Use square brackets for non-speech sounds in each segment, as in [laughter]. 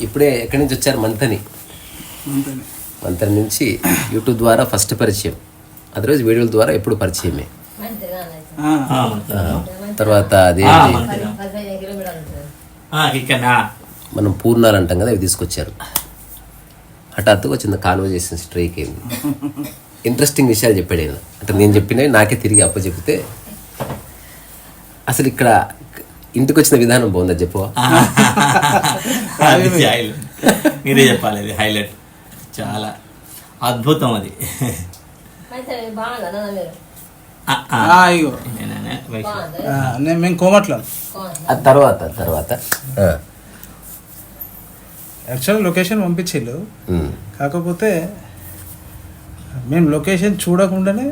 ఇప్పుడే ఎక్కడి నుంచి వచ్చారు? మంతని. మంతని. నుంచి యూట్యూబ్ ద్వారా ఫస్ట్ పరిచయం. అదర్వైజ్ వీడియోల ద్వారా ఎప్పుడు పరిచయమే. ఆ, ఆ, తర్వాత అది మనం పూర్ణాలు అంటాం కదా అవి తీసుకొచ్చారు. హఠాత్తుగా చిన్న కాన్వర్జేషన్ స్ట్రైక్ అయింది. ఇంట్రెస్టింగ్ విషయాలు చెప్పాడు ఆయన. అంటే నేను చెప్పినవి నాకే తిరిగి అప్ప చెప్తే అసలు ఇక్కడ ఇంటికి వచ్చిన విధానం బాగుందా చెప్పవా [laughs] మీరే చెప్పాలి అది హైలైట్ చాలా అద్భుతం అది. మేము కోమట్లో ఆ తర్వాత తర్వాత. యాక్చువల్ లొకేషన్ ఉమ్, కాకపోతే మేము లొకేషన్ చూడకుండానే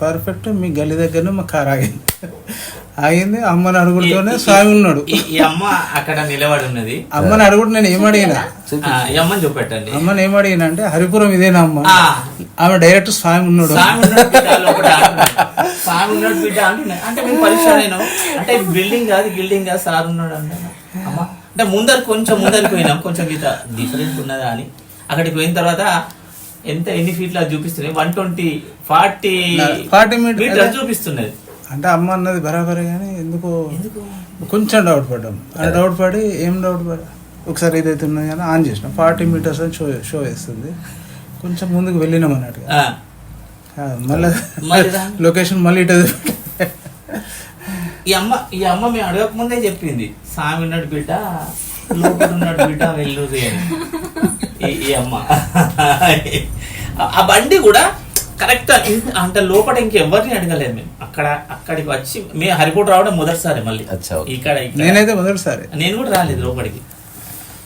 పర్ఫెక్ట్ మీ గల్లి దగ్గరనే మా కార్ ఆగింది. ఆగింది అమ్మని అడుగుతూనే స్వామి ఉన్నాడు. ఈ- అమ్మ అక్కడ నిలబడి ఉన్నది అమ్మని అడుగుడు నేను ఏమడిగినా అమ్మని చూపెట్టండి. అమ్మని ఏమడిగినా అంటే హరిపురం ఇదేనా అమ్మ. ఆమె డైరెక్ట్ స్వామి ఉన్నాడు. స్వామి ఉన్నాడు బిడ్డ అంటే మేము పరిచయం అంటే బిల్డింగ్ కాదు బిల్డింగ్ కాదు సార్ ఉన్నాడు అమ్మ అంటే ముందర కొంచెం ముందరికి పోయినాం. కొంచెం గీత డిఫరెంట్ ఉన్నదా అని. అక్కడికి పోయిన తర్వాత ఎంత ఎన్ని ఫీట్లు అది చూపిస్తున్నాయి? One twenty forty 40 metre- metre చూపిస్తున్నది. అంటే అమ్మ అన్నది బరాబరే కానీ ఎందుకో కొంచెం డౌట్ పడ్డాం. ఆ డౌట్ పడి ఏం డౌట్ పడ ఒకసారి ఇదైతే ఉన్నది కానీ ఆన్ చేసినాం. ఫార్టీ మీటర్స్ అని షో షో వేస్తుంది. కొంచెం ముందుకు వెళ్ళినాం ఆ, మళ్ళీ. లొకేషన్ [laughs] మళ్ళీ ఇటు ఈ అమ్మ ఈ అమ్మ మేము అడగక ముందే చెప్పింది స్వామి ఉన్నాడు బిడ్డ లోపల ఉన్నాడు బిడ్డ వెల్లురి అని. ఈ- ఈ అమ్మ. ఆ బండి కూడా కరెక్ట్ అంటే లోపల ఇంకెవరిని అడగలేదు మేము. అక్కడ అక్కడికి వచ్చి మేము హరిపోటు రావడం మొదటిసారి మళ్ళీ. ఇక్కడ. నేనైతే మొదటిసారి. నేను కూడా రాలేదు లోపలికి.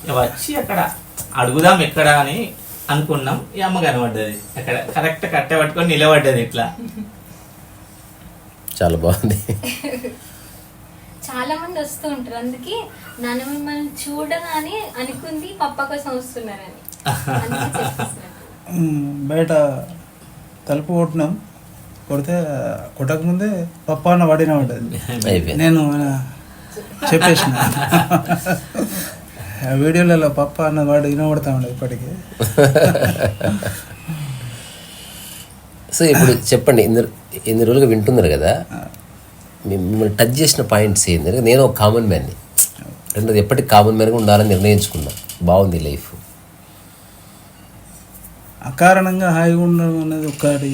ఇక వచ్చి అక్కడ అడుగుదాం ఎక్కడ అని అనుకున్నాం. ఈ అమ్మ కనబడ్డది. అక్కడ కరెక్ట్ కట్టె పట్టుకొని నిలబడ్డది ఇట్లా. చాలా బాగుంది. చాలా మంది వస్తూ ఉంటారు. అందుకే నన్ను మిమ్మల్ని చూడగానే అనుకుంది పప్ప కోసం వస్తున్నారని. బయట తలుపు కొట్టినాం. కొడితే కొట్టక ముందే పప్ప అన్న పడిన ఉంటుంది. నేను చెప్పేసిన. వీడియోలలో పప్ప అన్న వాడు వినబడతా ఉండదు ఇప్పటికీ. సో ఇప్పుడు చెప్పండి ఇన్ని ఇన్ని రోజులుగా వింటున్నారు కదా మిమ్మల్ని టచ్ చేసిన పాయింట్స్ ఏంది ఎందుకంటే నేను ఒక కామన్ మ్యాన్ని. రెండోది ఎప్పటికి కామన్ మ్యాన్గా ఉండాలని నిర్ణయించుకున్నా. బాగుంది లైఫ్. అకారణంగా హాయిగా ఉండడం అనేది ఒకటి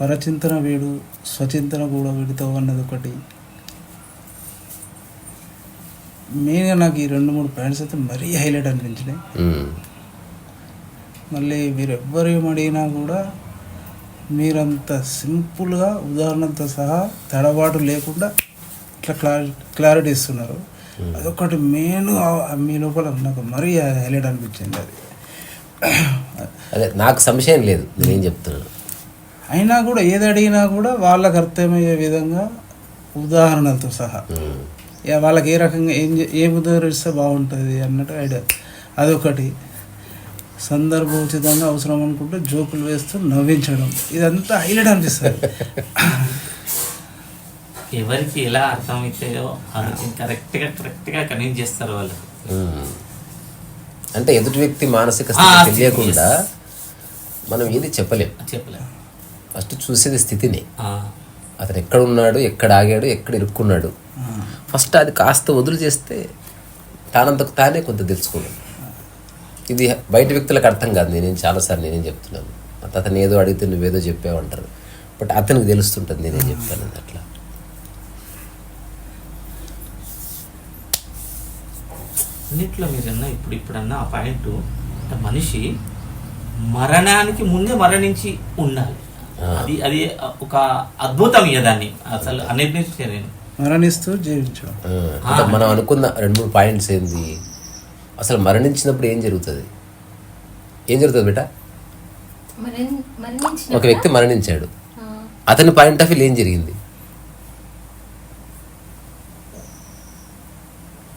పరచింతన వీడు స్వచింతన కూడా వీడితో అన్నది ఒకటి. మెయిన్గా నాకు ఈ రెండు మూడు పాయింట్స్ అయితే మరీ హైలైట్ అనిపించినాయి. మళ్ళీ మీరు ఎవ్వరు ఏం అడిగినా కూడా మీరంత సింపుల్గా ఉదాహరణతో సహా తడబాటు లేకుండా ఇట్లా క్లారి క్లారిటీ ఇస్తున్నారు. అదొకటి మెయిన్ మీ లోపల నాకు మరీ హైలైట్ అనిపించింది అది. అదే నాకు సంశయం లేదు. నేనేం చెప్తున్నాను? అయినా కూడా ఏది అడిగినా కూడా వాళ్ళకి అర్థమయ్యే విధంగా ఉదాహరణలతో సహా. వాళ్ళకి ఏ రకంగా ఏం చే- ఏ ఉదాహరిస్తే బాగుంటుంది అన్నట్టు ఐడియా. అదొకటి. సందర్భోచితంగా అవసరం అనుకుంటే జోకులు వేస్తూ నవ్వించడం. ఇదంతా హైలైట్ అనిపిస్తుంది. ఎవరికి ఎలా అర్థమవుతాయో అది కరెక్ట్గా కరెక్ట్గా కన్విన్స్ చేస్తారు వాళ్ళు. అంటే ఎదుటి వ్యక్తి మానసిక స్థితి తెలియకుండా మనం ఏది చెప్పలేం. చెప్పలే. ఫస్ట్ చూసేది స్థితిని. అతను ఎక్కడ ఉన్నాడు ఎక్కడ ఆగాడు ఎక్కడ ఇరుక్కున్నాడు. ఫస్ట్ అది కాస్త వదులు చేస్తే తానంతకు తానే కొంత తెలుసుకున్నాడు ఇది బయట వ్యక్తులకు అర్థం కాదు నేనేం చాలాసార్లు నేనేం చెప్తున్నాను. అతను ఏదో అడిగితే నువ్వేదో చెప్పావంటారు. బట్ అతనికి తెలుస్తుంటుంది నేనేం చెప్పాను అని అట్లా అన్నిట్లో మీరన్నా ఇప్పుడు ఇప్పుడన్నా ఆ పాయింట్ అంటే మనిషి మరణానికి ముందే మరణించి ఉండాలి. అది అది ఒక అద్భుతం ఇక దాన్ని. అసలు అన్నిటినీ నేను. మరణిస్తూ అంటే మనం అనుకున్న రెండు మూడు పాయింట్స్ ఏంది? అసలు మరణించినప్పుడు ఏం జరుగుతుంది? ఏం జరుగుతుంది బేట? మరణి- మరణించిన ఒక వ్యక్తి మరణించాడు. అతని పాయింట్ ఆఫ్ వ్యూ ఏం జరిగింది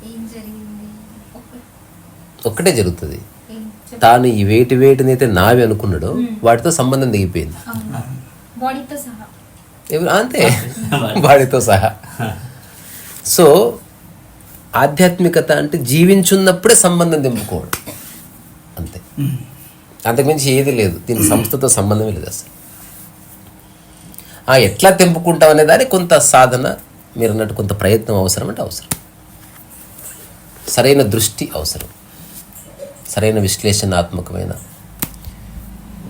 ఏం జరిగింది ఒక- ఒక్కటే జరుగుతుంది. తాను ఈ వేటి వేటిని అయితే నావి అనుకున్నాడో వాటితో సంబంధం దిగిపోయింది. అంతే. [laughs] వాడితో సహా. సో ఆధ్యాత్మికత అంటే జీవించున్నప్పుడే సంబంధం తెంపుకోవడం. అంతే. అంతకుమించి ఏది లేదు. దీనికి సంస్థతో సంబంధమే లేదు అసలు. ఆ ఎట్లా తెంపుకుంటాం అనే దానికి కొంత సాధన మీరు అన్నట్టు కొంత ప్రయత్నం అవసరం అంటే అవసరం. సరైన దృష్టి అవసరం. సరైన విశ్లేషణాత్మకమైన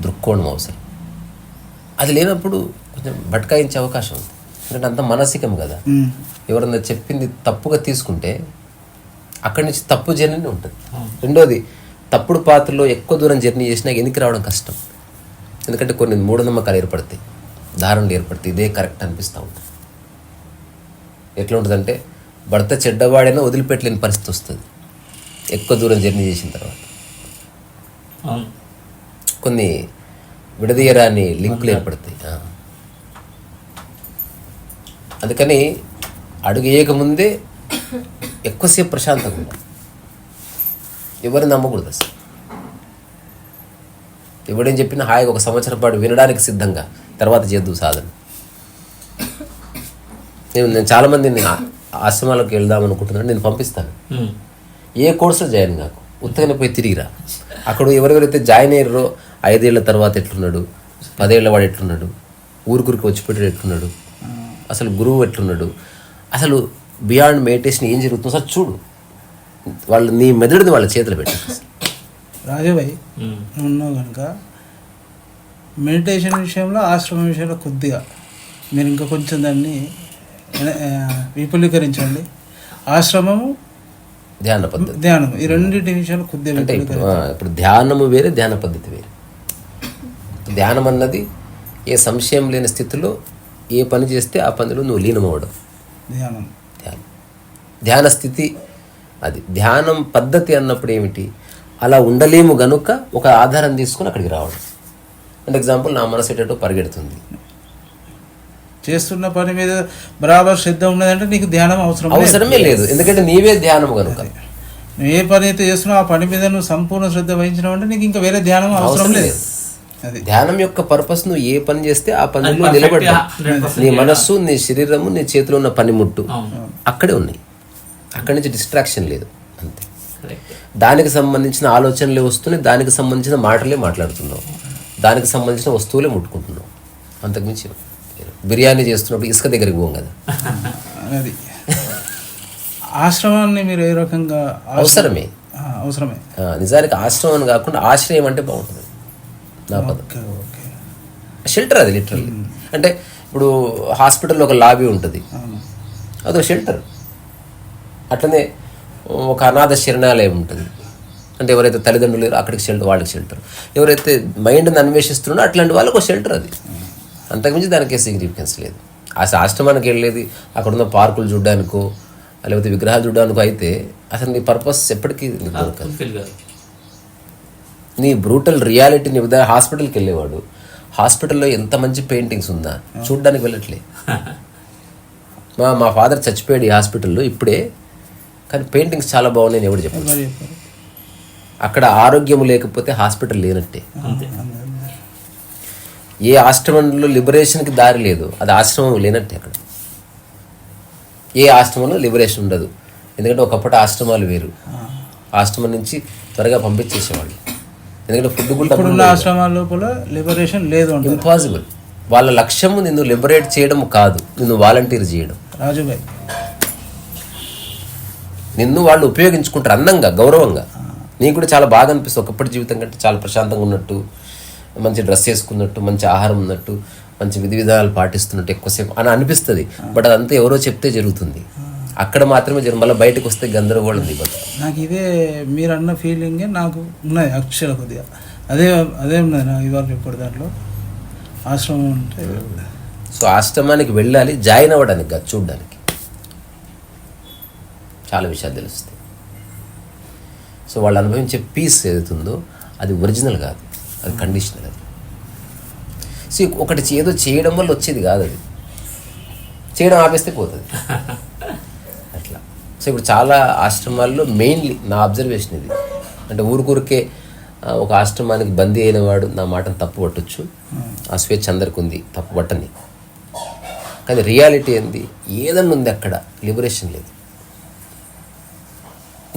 దృక్కోణం అవసరం. అది లేనప్పుడు కొంచెం భట్కాయించే అవకాశం ఉంది. ఎందుకంటే అంత మానసికం కదా. ఎవరన్నా చెప్పింది తప్పుగా తీసుకుంటే అక్కడి నుంచి తప్పు జర్నీ ఉంటుంది. రెండోది తప్పుడు పాత్రలో ఎక్కువ దూరం జర్నీ చేసినా వెనక్కి రావడం కష్టం. ఎందుకంటే కొన్ని మూఢనమ్మకాలు ఏర్పడతాయి. ధారణలు ఏర్పడతాయి. ఇదే కరెక్ట్ అనిపిస్తూ ఉంటుంది. ఎట్లా ఉంటుందంటే భర్త చెడ్డవాడైనా వదిలిపెట్టలేని పరిస్థితి వస్తుంది. ఎక్కువ దూరం జర్నీ చేసిన తర్వాత. కొన్ని విడదీయరాని లింకులు ఏర్పడతాయి. అందుకని అడుగు వేయకముందే ఎక్కువసేపు ప్రశాంతంగా ఉండాలి ఎవరిని నమ్మకూడదు అసలు. ఎవడేం చెప్పినా హాయిగా ఒక సంవత్సరం పాటు వినడానికి సిద్ధంగా తర్వాత చేద్దు సాధన. నేను నేను చాలామందిని ఆ- ఆశ్రమాలకు వెళ్దాం అనుకుంటున్నాను నేను పంపిస్తాను. ఏ కోర్సులో జాయిన్ కాకు? ఉత్తగానే పోయి తిరిగిరా. అక్కడ ఎవరెవరైతే జాయిన్ అయ్యారో ఐదేళ్ళ తర్వాత ఎట్లున్నాడు? పదేళ్ళ వాడు ఎట్లున్నాడు? ఊరుకురికి వచ్చి పెట్టాడు ఎట్లున్నాడు? అసలు గురువు ఎట్లున్నాడు? అసలు బియాండ్ మెడిటేషన్ ఏం జరుగుతుందో సార్ చూడు. వాళ్ళు నీ మెదడుని వాళ్ళ చేతులు పెట్టు. రాజుభాయ్ ఉన్నావు కనుక మెడిటేషన్ విషయంలో ఆశ్రమం విషయంలో కొద్దిగా మీరు ఇంకా కొంచెం దాన్ని విపులీకరించండి. ఆశ్రమము ధ్యాన పద్ధతి. ధ్యానం ఈ రెండింటి విషయాలు కొద్దిగా అంటే ఇప్పుడు ధ్యానము వేరే ధ్యాన పద్ధతి వేరే. ధ్యానం అన్నది ఏ సంశయం లేని స్థితిలో ఏ పని చేస్తే ఆ పనిలో నువ్వు లీనమవ్వడం. ధ్యానం. ధ్యానం. ధ్యాన స్థితి అది. ధ్యానం పద్ధతి అన్నప్పుడు ఏమిటి? అలా ఉండలేము గనుక ఒక ఆధారం తీసుకొని అక్కడికి రావడం. అంటే ఎగ్జాంపుల్ నా మనసు ఎటో పరిగెడుతుంది. చేస్తున్న పని మీద బరాబర్ శ్రద్ధ ఉన్నదంటే నీకు ధ్యానం అవసరం. అవసరమే లేదు. ఎందుకంటే నీవే ధ్యానం కనుక. నువ్వు ఏ పని అయితే చేస్తున్నావు ఆ పని మీద నువ్వు సంపూర్ణ శ్రద్ధ వహించినావు అంటే నీకు ఇంకా వేరే ధ్యానం అవసరం లేదు. ధ్యానం యొక్క పర్పస్ నువ్వు ఏ పని చేస్తే ఆ పనిలో 100% నీ మనస్సు నీ శరీరము నీ చేతిలో ఉన్న పనిముట్టు అక్కడే ఉన్నాయి. అక్కడి నుంచి డిస్ట్రాక్షన్ లేదు. అంతే. దానికి సంబంధించిన ఆలోచనలే వస్తున్నాయి. దానికి సంబంధించిన మాటలే మాట్లాడుతున్నావు. దానికి సంబంధించిన వస్తువులే ముట్టుకుంటున్నావు. అంతకుమించి. బిర్యానీ చేస్తున్నప్పుడు ఇసుక దగ్గరికి పోం కదా. అది ఆశ్రమాన్ని మీరు ఏ రకంగా అవసరమే. అవసరమే. నిజానికి ఆశ్రమం కాకుండా ఆశ్రయం అంటే బాగుంటుంది. నా పదం. షెల్టర్ అది లిటరల్లీ అంటే ఇప్పుడు హాస్పిటల్లో ఒక లాబీ ఉంటుంది. అదొక షెల్టర్ అట్లనే ఒక అనాథ శరణాలయం ఉంటుంది. అంటే ఎవరైతే తల్లిదండ్రులు లేరో అక్కడికి షెల్టర్ వాళ్ళకి షెల్టర్ ఎవరైతే మైండ్ని అన్వేషిస్తున్నారో అట్లాంటి వాళ్ళకి ఒక షెల్టర్ అది. అంతకుమించి దానికి సిగ్నిఫికెన్స్ లేదు. అసలు ఆశ్రమానికి వెళ్ళేది అక్కడ ఉన్న పార్కులు చూడడానికో లేకపోతే విగ్రహాలు చూడడానికో అయితే అసలు నీ పర్పస్ ఎప్పటికీ నీ బ్రూటల్ రియాలిటీని ఉదాహరణ హాస్పిటల్కి వెళ్ళేవాడు. హాస్పిటల్లో ఎంత మంచి పెయింటింగ్స్ ఉందా చూడ్డానికి వెళ్ళట్లే. [laughs] మా మా ఫాదర్ చచ్చిపోయాడు ఈ హాస్పిటల్లో ఇప్పుడే కానీ పెయింటింగ్స్ చాలా బాగున్నాయి నేను ఎవడు చెప్పాను చెప్పారు? అక్కడ ఆరోగ్యం లేకపోతే హాస్పిటల్ లేనట్టే. అంతే. ఏ ఆశ్రమంలో లిబరేషన్కి దారి లేదు. అది ఆశ్రమం లేనట్టే అక్కడ. ఏ ఆశ్రమంలో లిబరేషన్ ఉండదు. ఎందుకంటే ఒకప్పటి ఆశ్రమాలు వేరు. ఆశ్రమం నుంచి త్వరగా పంపించేసేవాళ్ళు. ఎందుకంటే ఫుడ్ కూడా ఇప్పుడున్న ఆశ్రమాల లోపల లిబరేషన్ లేదు ఇంపాసిబుల్. వాళ్ళ లక్ష్యము నిన్ను లిబరేట్ చేయడం కాదు. నిన్ను వాలంటీర్ చేయడం. రాజుభాయ్ నిన్ను వాళ్ళు ఉపయోగించుకుంటారు అందంగా గౌరవంగా. నీకు కూడా చాలా బాగా అనిపిస్తుంది. ఒకప్పటి జీవితం కంటే చాలా ప్రశాంతంగా ఉన్నట్టు. మంచి డ్రెస్ వేసుకున్నట్టు మంచి ఆహారం ఉన్నట్టు మంచి విధి విధానాలు పాటిస్తున్నట్టు ఎక్కువసేపు అని అనిపిస్తుంది. బట్ అదంతా ఎవరో చెప్తే జరుగుతుంది. అక్కడ మాత్రమే జరుగు మళ్ళీ బయటకు వస్తే గందరగోళం దిగదు నాకు ఇదే మీరు అన్న ఫీలింగే నాకు ఉన్నది అక్షర కొద్దిగా. అదే అదే ఉన్నది నాకు ఇవాళ ఇప్పుడు దాంట్లో. ఆశ్రమం అంటే సో ఆశ్రమానికి వెళ్ళాలి జాయిన్ అవ్వడానికి కాదు చూడడానికి. చాలా విషయాలు తెలుస్తాయి. సో వాళ్ళు అనుభవించే పీస్ ఏదైతుందో అది ఒరిజినల్ కాదు. అది కండిషనల్ అది. సో ఒకటి ఏదో చేయడం వల్ల వచ్చేది కాదు అది. చేయడం ఆపేస్తే పోతుంది. [laughs] అట్లా. సో ఇప్పుడు చాలా ఆశ్రమాల్లో మెయిన్లీ నా అబ్జర్వేషన్ ఇది. అంటే ఊరికూరికే ఒక ఆశ్రమానికి బందీ అయిన వాడు నా మాటను తప్పు పట్టొచ్చు. ఆ స్వేచ్ఛ అందరికి ఉంది తప్పు పట్టని. కానీ రియాలిటీ ఏంది? ఏదన్నా ఉంది అక్కడ లిబరేషన్ లేదు.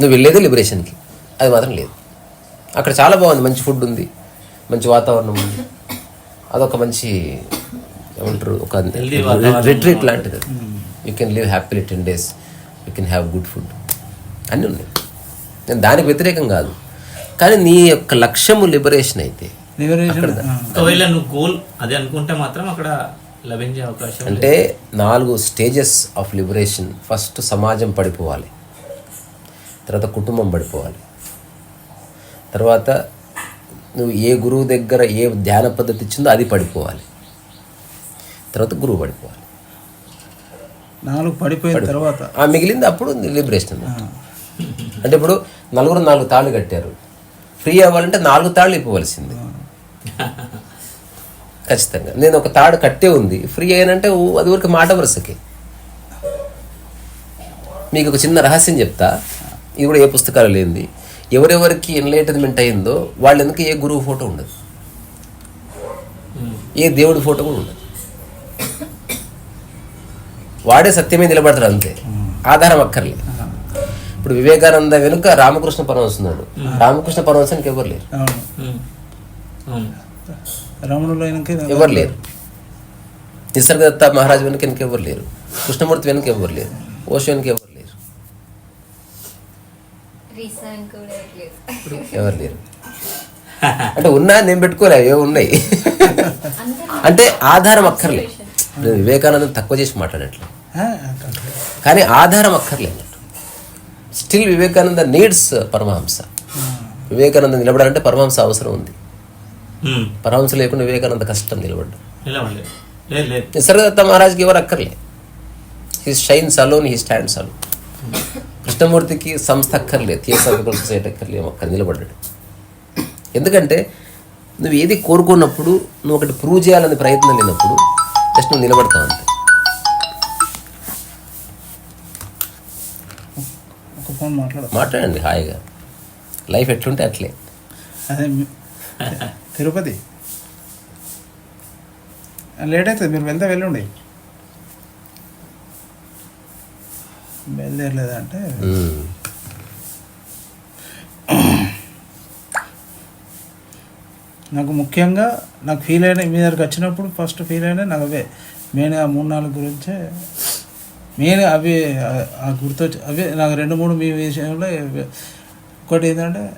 నువ్వు వెళ్ళేది లిబరేషన్కి అది మాత్రం లేదు. అక్కడ చాలా బాగుంది మంచి ఫుడ్ ఉంది. మంచి వాతావరణం ఉంది. అదొక మంచి ఏమంటారు ఒక. రిట్రీట్ లాంటిది you can live happily ten days you can have good food అన్నీ ఉన్నాయి. నేను దానికి వ్యతిరేకం కాదు. కానీ నీ యొక్క లక్ష్యము లిబరేషన్ అయితే లిబరేషన్ ఒకవేళ నువ్వు గోల్ అది అనుకుంటే మాత్రం అక్కడ లభించే అవకాశం. అంటే నాలుగు స్టేజెస్ ఆఫ్ లిబరేషన్ ఫస్ట్ సమాజం పడిపోవాలి. తర్వాత కుటుంబం పడిపోవాలి. తర్వాత నువ్వు ఏ గురువు దగ్గర ఏ ధ్యాన పద్ధతి ఇచ్చిందో అది పడిపోవాలి. తర్వాత గురువు పడిపోవాలి. నాలుగు పడిపోయిన తర్వాత. ఆ మిగిలింది అప్పుడు లిబరేషన్ అంటే ఇప్పుడు నలుగురు నాలుగు తాళ్ళు కట్టారు. ఫ్రీ అవ్వాలంటే నాలుగు తాళ్ళు ఇవ్వవలసింది. ఖచ్చితంగా. నేను ఒక తాడు కట్టే ఉంది. ఫ్రీ అయినంటే అది వరకు మాట వరుసకి. మీకు ఒక చిన్న రహస్యం చెప్తా. ఇది కూడా ఏ పుస్తకాలు లేనిది. ఎవరెవరికి ఎన్లైటన్మెంట్ అయిందో వాళ్ళ ఎందుకు ఏ గురువు ఫోటో ఉండదు. ఏ దేవుడి ఫోటో కూడా ఉండదు. వాడే సత్యమే నిలబడతాడు అంతే. ఆధారం అక్కర్లేదు. ఇప్పుడు వివేకానంద వెనుక రామకృష్ణ పరమహంస ఉన్నాడు రామకృష్ణ పరమహంసానికి ఎవరు లేరు? ఎవరు లేరు? నిసర్గదత్త మహారాజు వెనుక వెనక ఎవరు లేరు? కృష్ణమూర్తి వెనుక ఎవరు లేరు? ఓషో వెనుక ఎవరు లేరు? ఎవరు లేరు. అంటే ఉన్నా నేను పెట్టుకోలే ఏ ఉన్నాయి. అంటే ఆధారం అక్కర్లే. వివేకానందం తక్కువ చేసి మాట్లాడట్లే. కానీ ఆధారం అక్కర్లే స్టిల్ వివేకానంద నీడ్స్ పరమహంస. వివేకానంద నిలబడాలంటే పరమహంస అవసరం ఉంది. పరమహంస లేకుండా వివేకానంద కష్టం నిలబడ్డం. నిసర్గదత్త మహారాజ్కి ఎవరు అక్కర్లే. He shines alone he stands alone కృష్ణమూర్తికి సంస్థ అక్కర్లేదు థియోసాఫికల్ సొసైటీ అక్కర్లే అక్కడ నిలబడ్డాడు ఎందుకంటే నువ్వు ఏది కోరుకున్నప్పుడు నువ్వు ఒకటి ప్రూవ్ చేయాలని ప్రయత్నం లేనప్పుడు జస్ట్ నువ్వు నిలబడతావు అంతే. మాట్లాడండి హాయిగా. లైఫ్ ఎట్లుంటే అట్లే. తిరుపతి. లేట్ అవుతుంది మీరు వెళ్తే వెళ్ళండి. బయలుదేరలేదా అంటే నాకు ముఖ్యంగా నాకు ఫీల్ అయిన మీ దగ్గరికి వచ్చినప్పుడు ఫస్ట్ ఫీల్ అయినా నాకు అవే. మెయిన్ ఆ మూడు నాలుగు గురించే. మెయిన్ అవి ఆ- గుర్తొచ్చి అవే నాకు రెండు మూడు మీ విషయంలో ఒకటి ఏంటంటే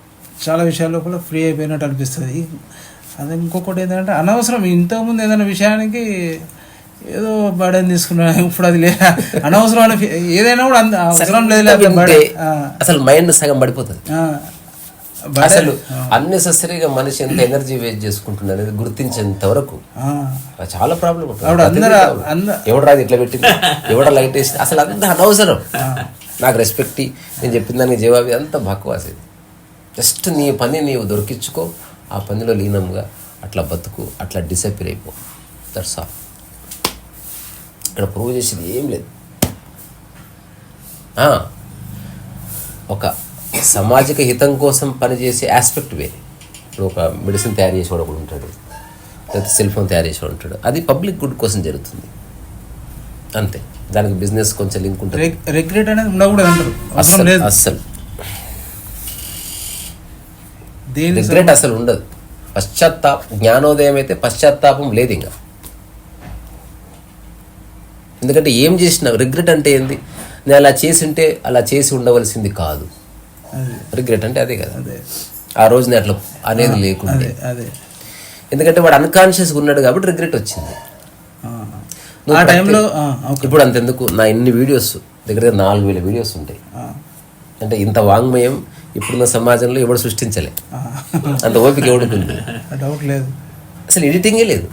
చాలా విషయాల్లో కూడా ఫ్రీ అయిపోయినట్టు అనిపిస్తుంది. అది ఇంకొకటి ఏంటంటే అనవసరం. ఇంతకుముందు ఏదైనా విషయానికి ఏదో బర్డెన్ తీసుకున్నా ఇప్పుడు అది లే అనవసరమైన ఫీ- ఏదైనా కూడా అవసరం లేదు అసలు మైండ్ సగం పడిపోతుంది. అసలు అన్నెసెసరీగా మనిషి ఎంత ఎనర్జీ వేస్ట్ చేసుకుంటున్నా అనేది గుర్తించేంత వరకు చాలా ప్రాబ్లం ఉంటుంది. ఆవిడ అందరూ ప్రతిదీ అంద ఎవడు రాదు ఇట్లా పెట్టింది? ఎవడ లైట్ వేసి అసలు అంత అనవసరం. నాకు రెస్పెక్ట్ నేను చెప్పిన దానికి జవాబు అంత బక్వాస్ ఇది. జస్ట్ నీ పని నీవు దొరికించుకో ఆ పనిలో లీనంగా అట్లా బతుకు అట్లా డిసప్పిర్ అయిపో. దట్స్ ఆల్ ఇక్కడ ప్రూవ్ చేసేది ఏం లేదు. ఒక సామాజిక హితం కోసం పనిచేసే ఆస్పెక్ట్ వేరే. ఇప్పుడు ఒక మెడిసిన్ తయారు చేసేవాడు ఒకడు ఉంటాడు లేకపోతే సెల్ ఫోన్ తయారు చేసేవాడు ఉంటాడు. అది పబ్లిక్ గుడ్ కోసం జరుగుతుంది. అంతే. దానికి బిజినెస్ కొంచెం లింక్ ఉంటుంది. రిగ్రెట్ అనేది ఉండకూడదు అంటారు. అస్సలు రిగ్రెట్ అసలు ఉండదు. పశ్చాత్తాపం జ్ఞానోదయం అయితే పశ్చాత్తాపం లేదు ఇంకా. ఎందుకంటే ఏం చేసినా రిగ్రెట్ అంటే ఏంది? నేను అలా చేసి ఉంటే అలా చేసి ఉండవలసింది కాదు. రిగ్రెట్ అంటే అదే కదా. ఆ రోజు నేను అట్లా అనేది లేకుండే. ఎందుకంటే వాడు అన్కాన్షియస్గా ఉన్నాడు కాబట్టి రిగ్రెట్ వచ్చింది. ఆ. టైంలో ఇప్పుడు అంతెందుకు నా ఇన్ని వీడియోస్ దగ్గర దగ్గర నాలుగు వేల వీడియోస్ ఉంటాయి. అంటే ఇంత వాంగ్మయం ఇప్పుడున్న సమాజంలో ఎవడు సృష్టించలే. అంత ఓపిక ఎవడుకుంది డౌట్ లేదు. అసలు ఎడిటింగే లేదు.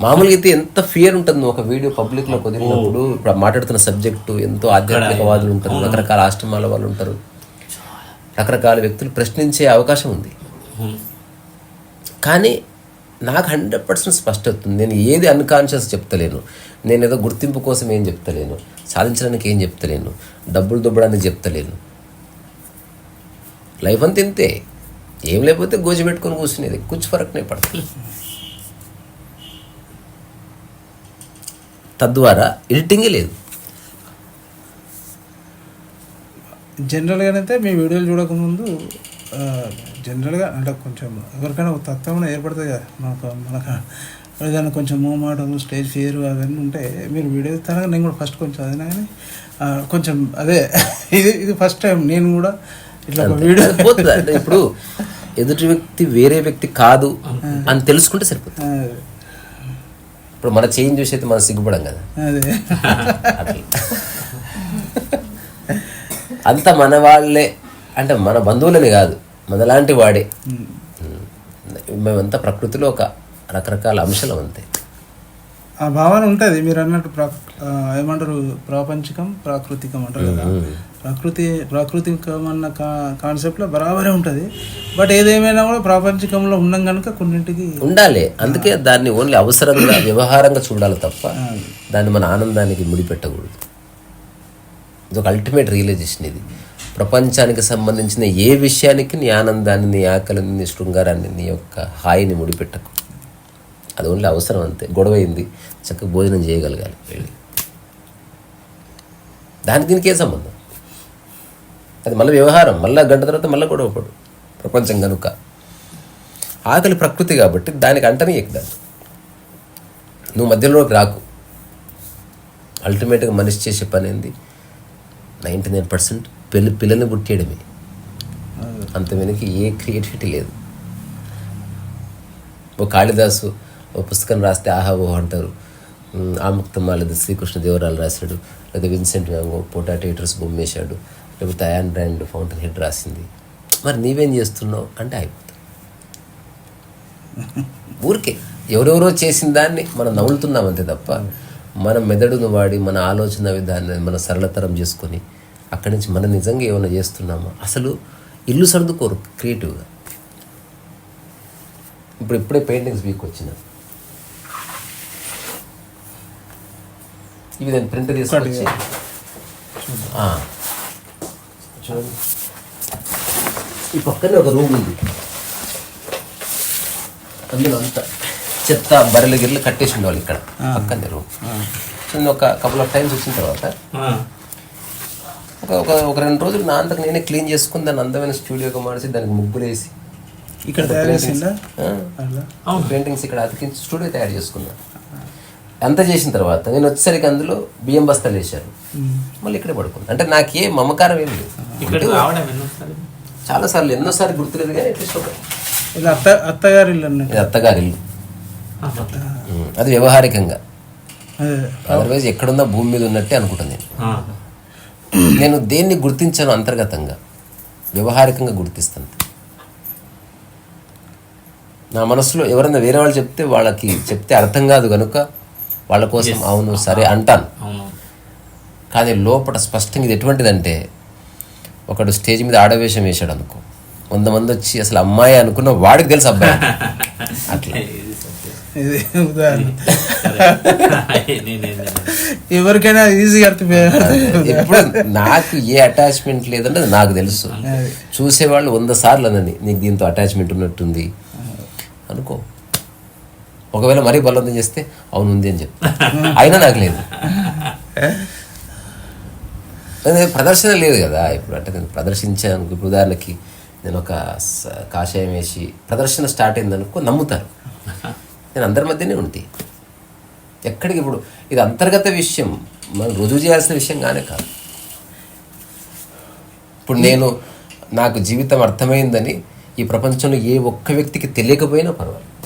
మామూలుగా అయితే ఎంత ఫియర్ ఉంటుంది ఒక వీడియో పబ్లిక్లో కుదిరినప్పుడు ఇప్పుడు మాట్లాడుతున్న సబ్జెక్టు ఎంతో ఆధ్యాత్మికవాదులు ఉంటారు రకరకాల ఆశ్రమాల వాళ్ళు ఉంటారు. రకరకాల వ్యక్తులు ప్రశ్నించే అవకాశం ఉంది. కానీ నాకు హండ్రెడ్ పర్సెంట్ స్పష్టత ఉంది నేను ఏది అన్కాన్షియస్ చెప్తలేను. నేను ఏదో గుర్తింపు కోసం ఏం చెప్తలేను. సాధించడానికి ఏం చెప్తలేను. డబ్బులు దుబ్బడానికి చెప్తలేను. లైఫ్ అంతా ఇంతే. ఏం లేకపోతే గోజి పెట్టుకొని కూర్చునేది. కుచ్చు ఫరక్నే పడుతుంది [laughs] తద్వారా ఎడిటింగే లేదు. జనరల్గానైతే మీ వీడియోలు చూడకముందు జనరల్గా అంటే కొంచెం ఎవరికైనా ఒక తత్వం ఏర్పడుతుంది కదా మనకు మనకు ఏదైనా కొంచెం మూమాటం స్టేజ్ ఫియర్ అవన్నీ ఉంటే మీరు వీడియో ఇస్తాను నేను కూడా ఫస్ట్ కొంచెం అదినా కానీ కొంచెం అదే ఇది ఇది ఫస్ట్ టైం నేను కూడా ఇట్లా వీడియో అది పోతుంది. అంటే ఇప్పుడు [laughs] ఎదుటి వ్యక్తి వేరే వ్యక్తి కాదు అని తెలుసుకుంటే సరిపోతుంది. ఇప్పుడు మన చేంజ్ చూసి అయితే మనం సిగ్గుపడం కదా. అట్లా. అంత మన వాళ్ళే అంటే మన బంధువులని కాదు మనలాంటి వాడే. మేమంతా ప్రకృతిలో ఒక రకరకాల అంశాలు అంతే. ఆ భావన ఉంటుంది మీరు అన్నట్టు ఏమంటారు ప్రాపంచికం ప్రాకృతికం అంటారు కదా. ప్రకృతి ప్రాకృతికం అన్న కా కాన్సెప్ట్లో బరాబరే ఉంటుంది. బట్ ఏదేమైనా కూడా ప్రాపంచికంలో ఉన్నాం కనుక కొన్నింటికి ఉండాలి. అందుకే దాన్ని ఓన్లీ అవసరంగా వ్యవహారంగా చూడాలి తప్ప దాన్ని మన ఆనందానికి ముడిపెట్టకూడదు. ఇది ఒక అల్టిమేట్ రియలైజేషన్ ఇది. ప్రపంచానికి సంబంధించిన ఏ విషయానికి నీ ఆనందాన్ని నీ ఆకలిని నీ శృంగారాన్ని నీ యొక్క హాయిని ముడిపెట్టకు. అది ఓన్లీ అవసరం అంతే. గొడవ అయింది చక్కగా భోజనం చేయగలగాలి వెళ్ళి. దానికి దీనికి ఏ సంబంధం? అది మళ్ళీ వ్యవహారం మళ్ళీ గంట తర్వాత మళ్ళీ గొడవ పడు ప్రపంచం కనుక ఆకలి ప్రకృతి కాబట్టి దానికి అంటనే ఎక్కదాన్ని నువ్వు మధ్యలోకి రాకు. అల్టిమేట్గా మనిషి చేసే పని ఏంది? నైంటీ నైన్ పర్సెంట్ పిల్ల పిల్లల్ని పుట్టేయడమే. అంత వెనక ఏ క్రియేటివిటీ లేదు. ఓ కాళిదాసు ఓ పుస్తకం రాస్తే ఆహా ఓహో అంటారు. ఉమ్, ఆముక్తమా లేదా శ్రీకృష్ణ దేవరాలు రాశాడు. లేదా విన్సెంట్ వ్యాంగో పొటాటేటర్స్ బొమ్మేశాడు. లేకపోతే అయాన్ బ్రాండ్ ఫౌంటైన్ హెడ్ రాసింది. మరి నీవేం చేస్తున్నావు? అంటే అయిపోతుంది. ఊరికే. ఎవరెవరో చేసిన దాన్ని మనం నవ్వులుతున్నాం అంతే తప్ప మన మెదడును వాడి మన ఆలోచన విధాన్ని మన సరళతరం చేసుకొని అక్కడి నుంచి మనం నిజంగా ఏమైనా చేస్తున్నామా? అసలు ఇల్లు సర్దుకోరు క్రియేటివ్గా ఇప్పుడు ఇప్పుడే పెయింటింగ్స్ వీక్ వచ్చిన ఇవి నేను ప్రింట్ తీసుకొచ్చి. చూడండి ఈ పక్కనే ఒక రూమ్ ఉంది. అందులో అంతా చెత్త బర్రెల గిర్రెలు కట్టేసి ఉండేవాళ్ళు ఇక్కడ. పక్కనే రూమ్. సో నేను ఒక కపుల్ ఆఫ్ టైమ్స్ వచ్చిన తర్వాత ఒక ఒక ఒక రెండు రోజులు నా అంతకు నేనే క్లీన్ చేసుకుని దాన్ని అందమైన స్టూడియోగా మార్చి దానికి ముగ్గులు వేసి ఇక్కడ పెయింటింగ్స్ ఇక్కడ అతికించి స్టూడియో తయారు చేసుకున్నా. అంత చేసిన తర్వాత నేను వచ్చేసరికి అందులో బియ్యం బస్తాలు వేశారు. మళ్ళీ ఇక్కడే పడుకుంది అంటే నాకు ఏ మమకారం ఏం లేదు. ఇక్కడ రావడం ఎన్నోసారి చాలాసార్లు ఎన్నోసార్లు గుర్తులేదు కానీ అట్లీస్ట్ ఒక ఇది అత్త అత్తగారి ఇల్లు అన్నట్టు. ఇది అత్తగారి ఇల్లు. ఉమ్, అది వ్యవహారికంగా. అదే. అదర్వైజ్ ఎక్కడున్నా భూమి మీద ఉన్నట్టే అనుకుంటాను నేను. ఆ, నేను దేన్ని గుర్తించాను అంతర్గతంగా వ్యవహారికంగా గుర్తిస్తాను. నా మనసులో ఎవరైనా వేరే వాళ్ళు చెప్తే వాళ్ళకి చెప్తే అర్థం కాదు కనుక వాళ్ళ కోసం అవును సరే అంటాను. అవును. కానీ లోపల స్పష్టంగా ఇది ఎటువంటిదంటే ఒకడు స్టేజ్ మీద ఆడవేషం వేశాడు అనుకో వంద మంది వచ్చి అసలు అమ్మాయి అనుకున్న వాడికి తెలుసు అబ్బాయి. అట్లా. [laughs] [laughs] ఎవరికైనా ఈజీగా ఎప్పుడు నాకు ఏ అటాచ్మెంట్ లేదంటే అది నాకు తెలుసు. చూసేవాళ్ళు వంద సార్లు అనని నీకు దీంతో అటాచ్మెంట్ ఉన్నట్టుంది. అనుకో. ఒకవేళ మరీ బలవంతం చేస్తే అవును ఉంది అని చెప్తా. [laughs] అయినా నాకు లేదు. అదే ప్రదర్శన లేదు కదా ఇప్పుడు. అంటే నేను ప్రదర్శించాను. ఇప్పుడు ఉదాహరణకి నేను ఒక స- కాషాయం వేసి ప్రదర్శన స్టార్ట్ అయిందనుకో నమ్ముతారు. నేను అందరి మధ్యనే ఉంటే. ఎక్కడికి ఇప్పుడు ఇది అంతర్గత విషయం. మనం రుజువు చేయాల్సిన విషయం కానే కాదు. ఇప్పుడు నేను నాకు జీవితం అర్థమైందని ఈ ప్రపంచంలో ఏ ఒక్క వ్యక్తికి తెలియకపోయినా పర్వాలేదు.